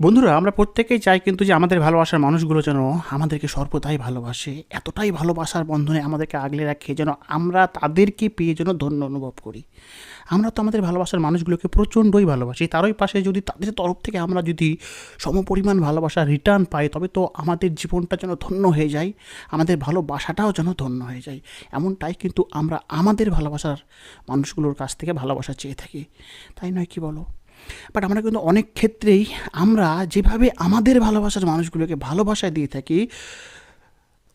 বন্ধুরা, আমরা প্রত্যেকেই চাই কিন্তু যে আমাদের ভালোবাসার মানুষগুলো যেন আমাদেরকে সর্বদাই ভালোবাসে। এতটাই ভালোবাসার বন্ধনে আমাদেরকে আগলে রাখে যেন আমরা তাদেরকে পেয়ে যেন ধন্য অনুভব করি। আমরা তো আমাদের ভালোবাসার মানুষগুলোকে প্রচণ্ডই ভালোবাসি। তারই পাশে যদি তাদের তরফ থেকে আমরা যদি সমপরিমাণ ভালোবাসা রিটার্ন পাই, তবে তো আমাদের জীবনটা যেন ধন্য হয়ে যায়, আমাদের ভালোবাসাটাও যেন ধন্য হয়ে যায়। এমনটাই কিন্তু আমরা আমাদের ভালোবাসার মানুষগুলোর কাছ থেকে ভালোবাসা চেয়ে থাকি। তাই নয় কি বলো? বাট আমরা কিন্তু অনেক ক্ষেত্রেই আমরা যেভাবে আমাদের ভালোবাসার মানুষগুলোকে ভালোবাসা দিয়ে থাকি,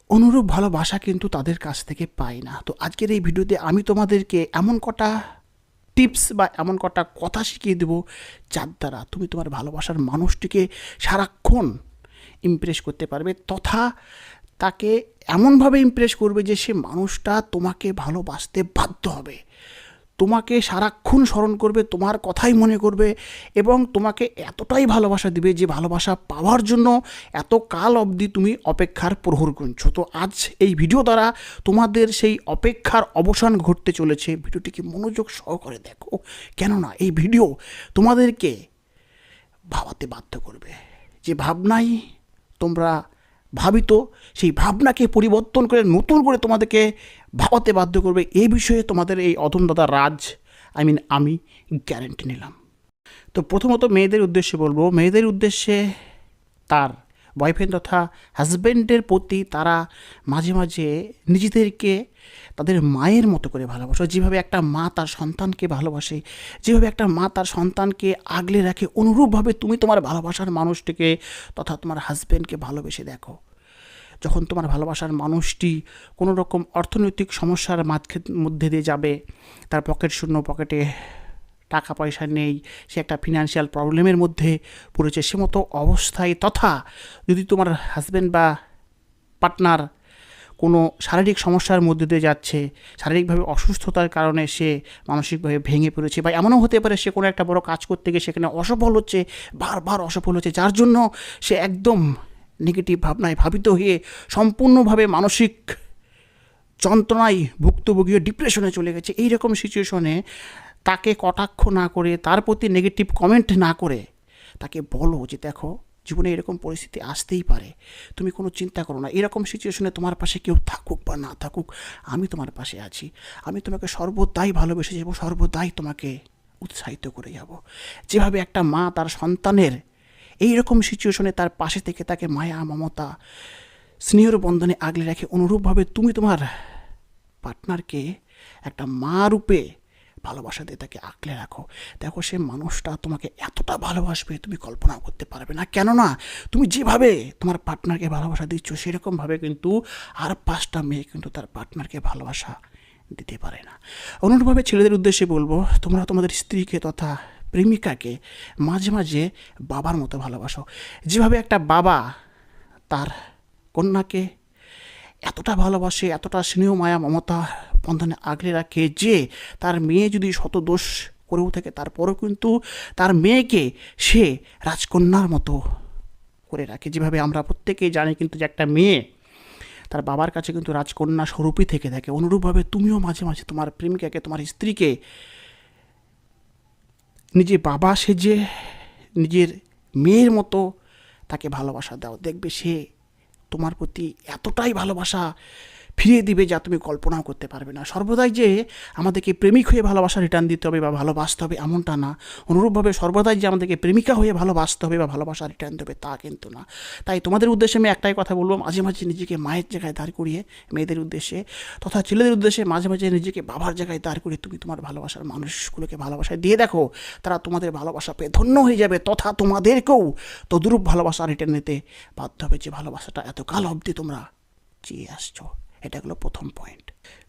অনুরূপ ভালোবাসা কিন্তু তাদের কাছ থেকে পাই না। তো আজকের এই ভিডিওতে আমি তোমাদেরকে এমন কটা টিপস বা এমন কটা কথা শিখিয়ে দেবো যার দ্বারা তুমি তোমার ভালোবাসার মানুষটিকে সারাক্ষণ ইমপ্রেস করতে পারবে তথা তাকে এমনভাবে ইমপ্রেস করবে যে সে মানুষটা তোমাকে ভালোবাসতে বাধ্য হবে। তোমাকে সারাক্ষণ স্মরণ করবে, তোমার কথাই মনে করবে এবং তোমাকে এতটাই ভালোবাসা দিবে যে ভালোবাসা পাওয়ার জন্য এত কাল অবধি তুমি অপেক্ষার প্রহর গুনছ। তো আজ এই ভিডিও দ্বারা তোমাদের সেই অপেক্ষার অবসান ঘটতে চলেছে। ভিডিওটিকে মনোযোগ সহকারে দেখো। কেননা এই ভিডিও তোমাদেরকে ভাবাতে বাধ্য করবে। যে ভাবনাই তোমরা ভাবিত, সেই ভাবনাকে পরিবর্তন করে নতুন করে তোমাদেরকে ভাবাতে বাধ্য করবে এই বিষয়ে তোমাদের এই অধমদাতা রাজ আই মিন আমি গ্যারেন্টি নিলাম। তো প্রথমত মেয়েদের উদ্দেশ্যে বলব, মেয়েদের উদ্দেশ্যে তার বয়ফ্রেন্ড তথা হাজব্যান্ডের প্রতি তারা মাঝে মাঝে নিজেদেরকে তাদের মায়ের মতো করে ভালোবাসে। যেভাবে একটা মা তার সন্তানকে ভালোবাসে, যেভাবে একটা মা তার সন্তানকে আগলে রাখে, অনুরূপভাবে তুমি তোমার ভালোবাসার মানুষটিকে তথা তোমার হাজব্যান্ডকে ভালোবেসে দেখো। যখন তোমার ভালোবাসার মানুষটি কোনো রকম অর্থনৈতিক সমস্যার মধ্যে দিয়ে যাবে, তার পকেট শূন্য পকেটে টাকা পয়সা নেই, সে একটা ফিনান্সিয়াল প্রবলেমের মধ্যে পড়েছে। সে মতো অবস্থায় তথা যদি তোমার হাজব্যান্ড বা পার্টনার কোনো শারীরিক সমস্যার মধ্যে দিয়ে যাচ্ছে, শারীরিকভাবে অসুস্থতার কারণে সে মানসিকভাবে ভেঙে পড়েছে বা এমনও হতে পারে সে কোনো একটা বড় কাজ করতে গিয়ে সেখানে অসফল হচ্ছে, বারবার অসফল হচ্ছে, যার জন্য সে একদম নেগেটিভ ভাবনায় ভাবিত হয়ে সম্পূর্ণভাবে মানসিক যন্ত্রণায় ভুক্তভোগী ডিপ্রেশনে চলে গেছে। এই রকম সিচুয়েশনে তাকে কটাক্ষ না করে, তার প্রতি নেগেটিভ কমেন্ট না করে, তাকে বলো যে দেখো, জীবনে এরকম পরিস্থিতি আসতেই পারে। তুমি কোনো চিন্তা করো না। এরকম সিচুয়েশনে তোমার পাশে কেউ থাকুক বা না থাকুক, আমি তোমার পাশে আছি। আমি তোমাকে সর্বদাই ভালোবেসে যাব, সর্বদাই তোমাকে উৎসাহিত করে যাব। যেভাবে একটা মা তার সন্তানের এই রকম সিচুয়েশনে তার পাশে থেকে তাকে মায়া, মমতা, স্নেহর বন্ধনে আগলে রাখে, অনুরূপভাবে তুমি তোমার পার্টনারকে একটা মা রূপে ভালোবাসা দিয়ে তাকে আঁকলে রাখো। দেখো, সে মানুষটা তোমাকে এতটা ভালোবাসবে, তুমি কল্পনা করতে পারবে না। কেননা, তুমি যেভাবে তোমার পার্টনারকে ভালোবাসা দিচ্ছ, সেরকমভাবে কিন্তু আর পাঁচটা মেয়ে কিন্তু তার পার্টনারকে ভালোবাসা দিতে পারে না। অনুরূপভাবে ছেলেদের উদ্দেশ্যে বলব, তোমরা তোমাদের স্ত্রীকে তথা প্রেমিকাকে মাঝে মাঝে বাবার মতো ভালোবাসো। যেভাবে একটা বাবা তার কন্যাকে এতটা ভালোবাসে, এতটা স্নেহ মায়া মমতা বন্ধনে আগলে রাখে যে তার মেয়ে যদি শত দোষ করেও থাকে, তারপরেও কিন্তু তার মেয়েকে সে রাজকন্যার মতো করে রাখে। যেভাবে আমরা প্রত্যেকেই জানি কিন্তু যে একটা মেয়ে তার বাবার কাছে কিন্তু রাজকন্যা স্বরূপই থেকে থাকে। অনুরূপভাবে তুমিও মাঝে মাঝে তোমার প্রেমিকাকে, তোমার স্ত্রীকে নিজে বাবা সেজে নিজের মেয়ের মতো তাকে ভালোবাসা দাও। দেখবে সে তোমার প্রতি এতটাই ভালোবাসা ফিরিয়ে দিবে যা তুমি কল্পনাও করতে পারবে না। সর্বদাই যে আমাদেরকে প্রেমিক হয়ে ভালোবাসা রিটার্ন দিতে হবে বা ভালোবাসতে হবে এমনটা না। অনুরূপভাবে সর্বদাই যে আমাদেরকে প্রেমিকা হয়ে ভালোবাসতে হবে বা ভালোবাসা রিটার্ন দেবে তা কিন্তু না। তাই তোমাদের উদ্দেশ্যে আমি একটাই কথা বলব, মাঝে মাঝে নিজেকে মায়ের জায়গায় দাঁড় করিয়ে মেয়েদের উদ্দেশ্যে তথা ছেলেদের উদ্দেশ্যে মাঝে মাঝে নিজেকে বাবার জায়গায় দাঁড় করিয়ে তুমি তোমার ভালোবাসার মানুষগুলোকে ভালোবাসা দিয়ে দেখো, তারা তোমাদের ভালোবাসা পেয়ে ধন্য হয়ে যাবে তথা তোমাদেরকেও তদরূপ ভালোবাসা রিটার্ন নিতে বাধ্য হবে যে ভালোবাসাটা এতকাল অবধি তোমরা চেয়ে আসছো। এটা হলো প্রথম পয়েন্ট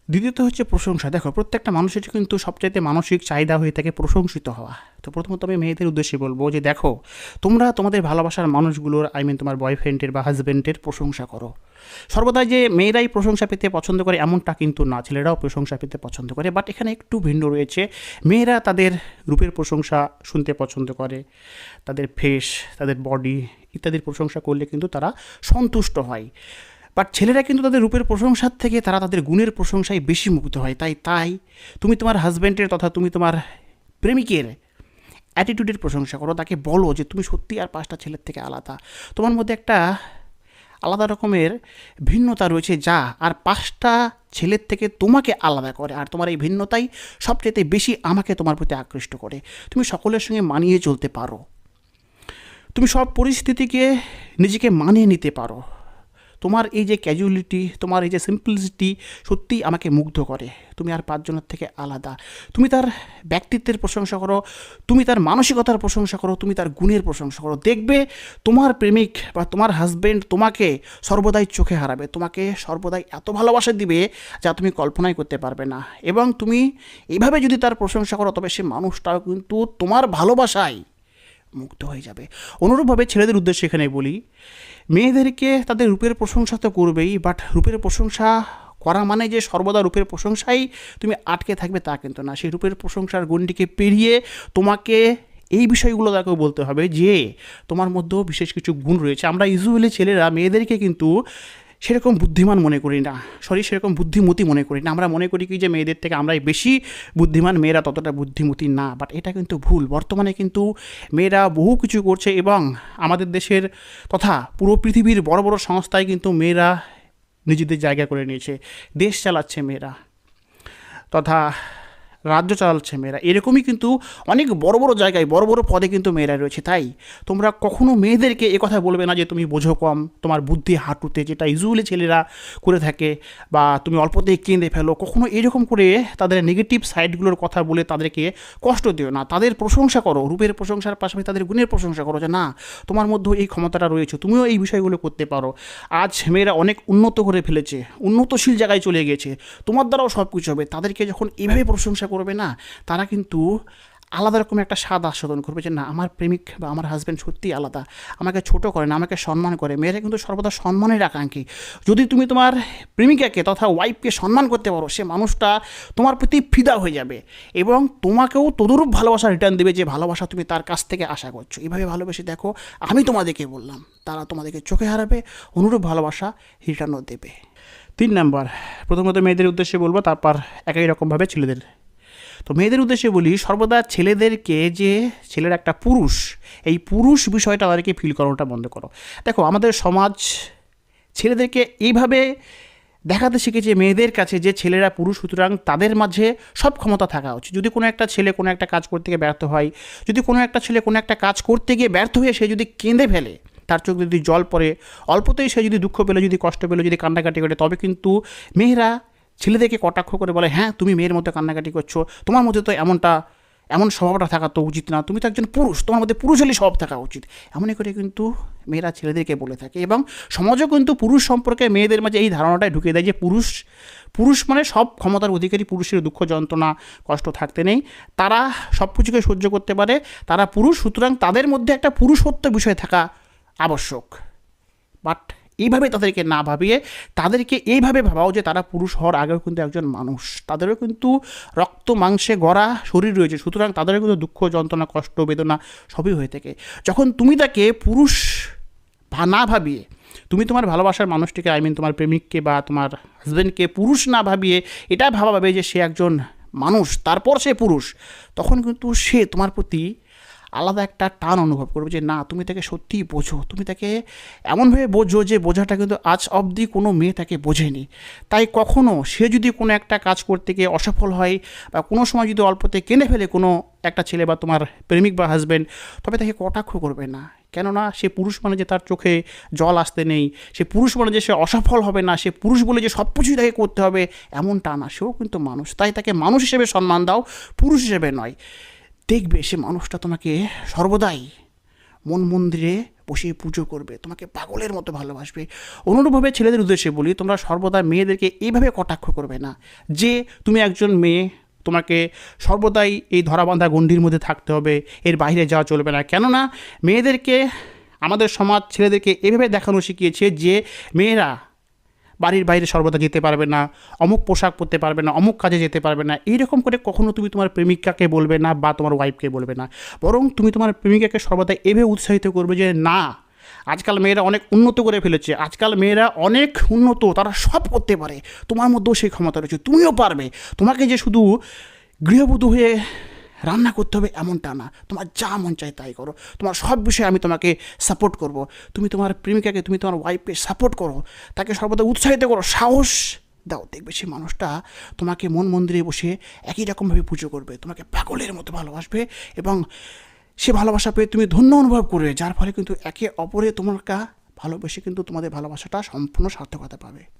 দ্বিতীয়ত হচ্ছে প্রশংসা। দেখো, প্রত্যেকটা মানুষের কিন্তু সবচাইতে মানসিক চাহিদা হয়ে থাকে প্রশংসিত হওয়া। তো প্রথমত আমি মেয়েদের উদ্দেশ্যে বলব যে দেখো, তোমরা তোমাদের ভালোবাসার মানুষগুলোর আই মিন তোমার বয়ফ্রেন্ডের বা হাজব্যান্ডের প্রশংসা করো। সর্বদাই যে মেয়েরাই প্রশংসা পেতে পছন্দ করে এমনটা কিন্তু না, ছেলেরাও প্রশংসা পেতে পছন্দ করে। বাট এখানে একটু ভিন্ন রয়েছে। মেয়েরা তাদের রূপের প্রশংসা শুনতে পছন্দ করে, তাদের ফেস তাদের বডি ইত্যাদির প্রশংসা করলে কিন্তু তারা সন্তুষ্ট হয়। বাট ছেলেরা কিন্তু তাদের রূপের প্রশংসার থেকে তারা তাদের গুণের প্রশংসায় বেশি মুগ্ধ হয়। তাই তাই তুমি তোমার হাজব্যান্ডের তথা তুমি তোমার প্রেমিকের অ্যাটিটিউডের প্রশংসা করো, তাকে বলো যে তুমি সত্যি আর পাঁচটা ছেলের থেকে আলাদা। তোমার মধ্যে একটা আলাদা রকমের ভিন্নতা রয়েছে যা আর পাঁচটা ছেলের থেকে তোমাকে আলাদা করে আর তোমার এই ভিন্নতাই সবচেয়ে বেশি আমাকে তোমার প্রতি আকৃষ্ট করে। তুমি সকলের সঙ্গে মানিয়ে চলতে পারো। তুমি সব পরিস্থিতিকে নিজেকে মানিয়ে নিতে পারো। তোমার এই যে ক্যাজুয়ালিটি তোমার এই যে সিম্পলিসিটি সত্যিই আমাকে মুগ্ধ করে। তুমি আর পাঁচজনের থেকে আলাদা। তুমি তার ব্যক্তিত্বের প্রশংসা করো, তুমি তার মানসিকতার প্রশংসা করো, তুমি তার গুণের প্রশংসা করো। দেখবে তোমার প্রেমিক বা তোমার হাজব্যান্ড তোমাকে সর্বদাই চোখে হারাবে, তোমাকে সর্বদাই এত ভালোবাসা দিবে যা তুমি কল্পনাই করতে পারবে না। এবং তুমি এইভাবে যদি তার প্রশংসা করো, তবে সে মানুষটাও কিন্তু তোমার ভালোবাসায় মুক্ত হয়ে যাবে। অনুরূপভাবে ছেলেদের উদ্দেশ্যে এখানে বলি মেয়েদেরকে তাদের রূপের প্রশংসা তো করবেই বাট রূপের প্রশংসা করা মানে যে সর্বদা রূপের প্রশংসাই তুমি আটকে থাকবে তা কিন্তু না। সেই রূপের প্রশংসার গুণটিকে পেরিয়ে তোমাকে এই বিষয়গুলো তাকে বলতে হবে যে তোমার মধ্যেও বিশেষ কিছু গুণ রয়েছে। আমরা ইউজুয়ালি ছেলেরা, মেয়েদেরকে কিন্তু সেরকম বুদ্ধিমান মনে করি না। সরি সেরকম বুদ্ধিমতী মনে করি না। আমরা মনে করি কি যে মেয়েদের থেকে আমরাই বেশি বুদ্ধিমান, মেয়েরা ততটা বুদ্ধিমতী না। বাট এটা কিন্তু ভুল। বর্তমানে কিন্তু মেয়েরা বহু কিছু করছে এবং আমাদের দেশের তথা পুরো পৃথিবীর বড় বড় সংস্থায় কিন্তু মেয়েরা নিজেদের জায়গা করে নিয়েছে। দেশ চালাচ্ছে মেয়েরা। তথা রাজ্য চালাচ্ছে মেয়েরা। এরকমই কিন্তু অনেক বড় বড় জায়গায়, বড় বড় পদে কিন্তু মেয়েরা রয়েছে। তাই তোমরা কখনো মেয়েদেরকে কথা বলবে না যে তুমি বোঝো কম, তোমার বুদ্ধি হাঁটুতে যেটা ইউজুয়ালি ছেলেরা করে থাকে বা তুমি অল্পতেই কেঁদে ফেলো। কখনো এরকম করে তাদের নেগেটিভ সাইডগুলোর কথা বলে তাদেরকে কষ্ট দিও না। তাদের প্রশংসা করো, রূপের প্রশংসার পাশাপাশি তাদের গুণের প্রশংসা করো যে, না, তোমার মধ্যেও এই ক্ষমতাটা রয়েছে, তুমিও এই বিষয়গুলো করতে পারো। আজ মেয়েরা অনেক উন্নত করে ফেলেছে, উন্নতশীল জায়গায় চলে গেছে, তোমার দ্বারাও সব কিছু হবে। তাদেরকে যখন এভাবে প্রশংসা করবে না, তারা কিন্তু আলাদা রকম একটা স্বাদ আস্বাদন করবে যে না, আমার প্রেমিক বা আমার হাজব্যান্ড সত্যি আলাদা, আমাকে ছোট করে না, আমাকে সম্মান করে। মেয়েরা কিন্তু সর্বদা সম্মানের আকাঙ্ক্ষী। যদি তুমি তোমার প্রেমিকাকে তথা ওয়াইফকে সম্মান করতে পারো, সে মানুষটা তোমার প্রতি ফিদা হয়ে যাবে এবং তোমাকেও তদুরূপ ভালোবাসা রিটার্ন দেবে যে ভালোবাসা তুমি তার কাছ থেকে আশা করছ। এইভাবে ভালোবেসে দেখো, আমি তোমাদেরকে বললাম, তারা তোমাদেরকে চোখে হারাবে, অনুরূপ ভালোবাসা রিটার্নও দেবে। তিন নাম্বার, প্রথমত মেয়েদের উদ্দেশ্যে বলব, তারপর একই রকমভাবে ছেলেদের তো মেয়েদের উদ্দেশ্যে বলি, সর্বদা ছেলেদেরকে যে ছেলের একটা পুরুষ, এই পুরুষ বিষয়টা তাদেরকে ফিল করানোটা বন্ধ করো। দেখো, আমাদের সমাজ ছেলেদেরকে এইভাবে দেখাতে শিখেছে মেয়েদের কাছে যে ছেলেরা পুরুষ, সুতরাং তাদের মাঝে সব ক্ষমতা থাকা উচিত। যদি কোনো একটা ছেলে কোনো একটা কাজ করতে গিয়ে ব্যর্থ হয়, যদি কোনো একটা ছেলে কোনো একটা কাজ করতে গিয়ে ব্যর্থ হয়ে সে যদি কেঁদে ফেলে, তার চোখ যদি জল পড়ে, অল্পতেই সে যদি দুঃখ পেলে, যদি কষ্ট পেলে, যদি কান্নাকাটি করে, তবে কিন্তু মেয়েরা ছেলেদেরকে কটাক্ষ করে বলে হ্যাঁ তুমি মেয়ের মধ্যে কান্নাকাটি করছ। তোমার মধ্যে তো এমনটা, এমন স্বভাবটা থাকা তো উচিত না। তুমি তো একজন পুরুষ, তোমার মধ্যে পুরুষেরই স্বভাব থাকা উচিত। এমনই করে কিন্তু মেয়েরা ছেলেদেরকে বলে থাকে এবং সমাজও কিন্তু পুরুষ সম্পর্কে মেয়েদের মাঝে এই ধারণাটাই ঢুকিয়ে দেয় যে পুরুষ পুরুষ মানে সব ক্ষমতার অধিকারী, পুরুষের দুঃখ যন্ত্রণা, কষ্ট থাকতে নেই। তারা সব কিছুকে সহ্য করতে পারে। তারা পুরুষ, সুতরাং তাদের মধ্যে একটা পুরুষত্ব বিষয় থাকা আবশ্যক। বাট এইভাবে তাদেরকে না ভাবিয়ে তাদেরকে এইভাবে ভাবাও যে তারা পুরুষ হওয়ার আগেও কিন্তু একজন মানুষ। তাদেরও কিন্তু রক্ত, মাংসে গড়া শরীর রয়েছে। সুতরাং তাদেরও কিন্তু দুঃখ, যন্ত্রণা, কষ্ট, বেদনা সবই হয়ে থাকে। যখন তুমি তাকে পুরুষ না ভাবিয়ে, তুমি তোমার ভালোবাসার মানুষটিকে আই মিন তোমার প্রেমিককে বা তোমার হাজব্যান্ডকে পুরুষ না ভাবিয়ে এটা ভাবা ভাবে যে সে একজন মানুষ, তারপর সে পুরুষ, তখন কিন্তু সে তোমার প্রতি আলাদা একটা টান অনুভব করবে যে, না, তুমি তাকে সত্যিই বোঝো। তুমি তাকে এমনভাবে বোঝো যে, বোঝাটা কিন্তু আজ অবধি কোনো মেয়ে তাকে বোঝেনি। তাই কখনো সে যদি কোনো একটা কাজ করতে গিয়ে অসফল হয় বা কোনো সময় যদি অল্পতে কেনে ফেলে কোনো একটা ছেলে বা তোমার প্রেমিক বা হাজব্যান্ড তবে তাকে কটাক্ষ করবে না। কেননা সে পুরুষ মানে যে তার চোখে জল আসতে নেই, সে পুরুষ মানে যে সে অসফল হবে না, সে পুরুষ বলে যে সব কিছুই তাকে করতে হবে, এমনটা না। সেও কিন্তু মানুষ। তাই তাকে মানুষ হিসেবে সম্মান দাও, পুরুষ হিসেবে নয়। দেখবে সে মানুষটা তোমাকে সর্বদাই মন মন্দিরে বসে পুজো করবে, তোমাকে পাগলের মতো ভালোবাসবে। অনুরূপভাবে ছেলেদের উদ্দেশ্যে বলি, তোমরা সর্বদা মেয়েদেরকে এইভাবে কটাক্ষ করবে না যে তুমি একজন মেয়ে, তোমাকে সর্বদাই এই ধরাবান্ধা গণ্ডির মধ্যে থাকতে হবে, এর বাইরে যাওয়া চলবে না। কেননা মেয়েদেরকে, আমাদের সমাজ ছেলেদেরকে এভাবে দেখানো শিখিয়েছে যে মেয়েরা বাড়ির বাইরে সর্বদা যেতে পারবে না, অমুক পোশাক পরতে পারবে না, অমুক কাজে যেতে পারবে না, এইরকম করে কখনো তুমি তোমার প্রেমিকাকে বলবে না বা তোমার ওয়াইফকে বলবে না। বরং তুমি তোমার প্রেমিকাকে সর্বদা এভাবে উৎসাহিত করবে যে, না, আজকাল মেয়েরা অনেক উন্নত করে ফেলেছে, আজকাল মেয়েরা অনেক উন্নত, তারা সব করতে পারে, তোমার মধ্যেও সেই ক্ষমতা রয়েছে, তুমিও পারবে। তোমাকে যে শুধু গৃহবধূ হয়ে রান্না করতে হবে এমনটা না। তোমার যা মন চায় তাই করো। তোমার সব বিষয়ে আমি তোমাকে সাপোর্ট করব। তুমি তোমার প্রেমিকাকে, তুমি তোমার ওয়াইফকে সাপোর্ট করো। তাকে সর্বদা উৎসাহিত করো। সাহস দাও। দেখবে সেই মানুষটা তোমাকে মন মন্দিরে বসে একই রকমভাবে পুজো করবে। তোমাকে পাগলের মতো ভালোবাসবে এবং সে ভালোবাসা পেয়ে তুমি ধন্য অনুভব করবে। যার ফলে কিন্তু একে অপরে তোমার কা ভালোবেসে কিন্তু তোমাদের ভালোবাসাটা সম্পূর্ণ সার্থকতা পাবে।